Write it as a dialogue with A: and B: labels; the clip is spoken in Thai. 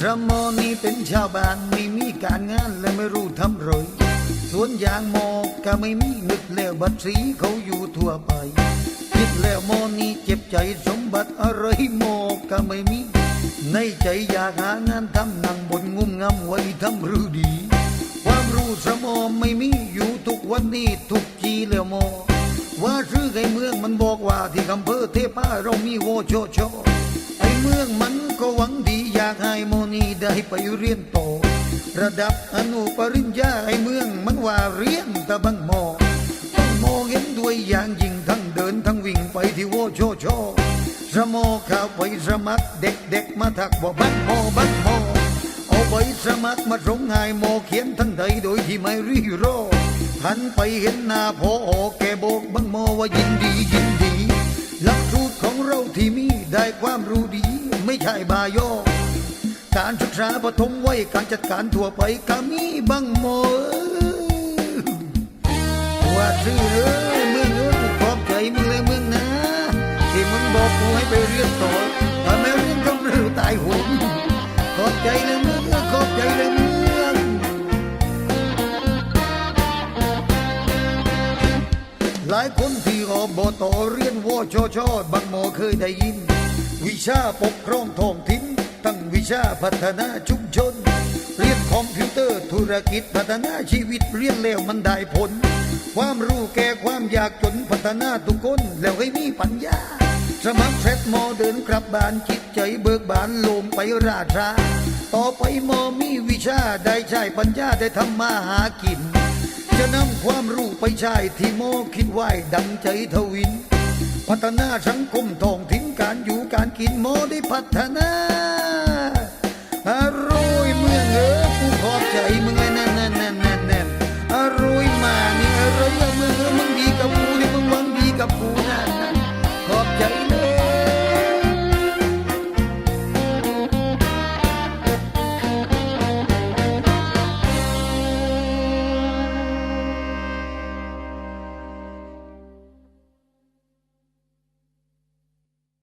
A: สมอนี่เป็นชาวบ้านไม่มีการงานและไม่รู้ทำไรสวนยางโมก็ไม่มีนึกแล้วบัตรสีเขาอยู่ทั่วไป คิดแล้วโมนี่เจ็บใจสมบัติอะไรโมก็ไม่มี ในใจอยากหางานทำนั่งบนงุมงำไว้ทำรือดี ความรู้สมอไม่มีอยู่ทุกวันนี้ทุกจีแล้วโมว่าซื้อไอเมืองมันบอกว่าที่อำเภอเทพาเรามีโวโชโช เรียนโตอระดับอนุปริญญาไอ้เมืองมันว่าเรียนต่บังหมอต้องโมเห็นด้วยอย่างยิ่งทั้งเดินทั้งวิ่งไปที่โวโชโชสมอข่าวไปสมัครเด็กๆมาทักว่าบังหมอบังหมอเอาใบสมัครมาส่งให้หมอเขียนทันใดโดยที่ไม่รีรอหันไปเห็นหน้าพอแกโบกบังหมอว่ายินดียินดีหลักสูตรของเราที่มีได้ความรู้ดี ไม่ใช่บายอ การศึกษาปฐมไว้การจัดการทั่วไปก็มีบังหมอว่าซื้อเอ้ยมึงเอ้ยขอบใจมึงเลยมึงนะ ที่มึงบอกกูให้ไปเรียนต่อถ้าไม่เรียนก็เร็วตายโหงขอบใจเลยมึงขอบใจเลยมึงหลายคนที่อบตเรียนวชชบางหมอเคยได้ยิน วิชาปกครองท้องถิ่น ตั้งวิชาพัฒนาชุมชน เรียนคอมพิวเตอร์ธุรกิจพัฒนาชีวิตเรียนแล้วมันได้ผล ความรู้แก่ความอยากจนพัฒนาทุกคนแล้วให้มีปัญญา สมัครเสร็จหมอเดินกลับบ้านจิตใจเบิกบานลมไปราชา ต่อไปมอมีวิชาได้ใช้ปัญญาได้ทำมาหากิน จะนำความรู้ไปใช้ที่หมคิดไว้ดังใจทวินพัฒนาสังคมท้องถิ่นการอยู่การกินมอได้พัฒนา อ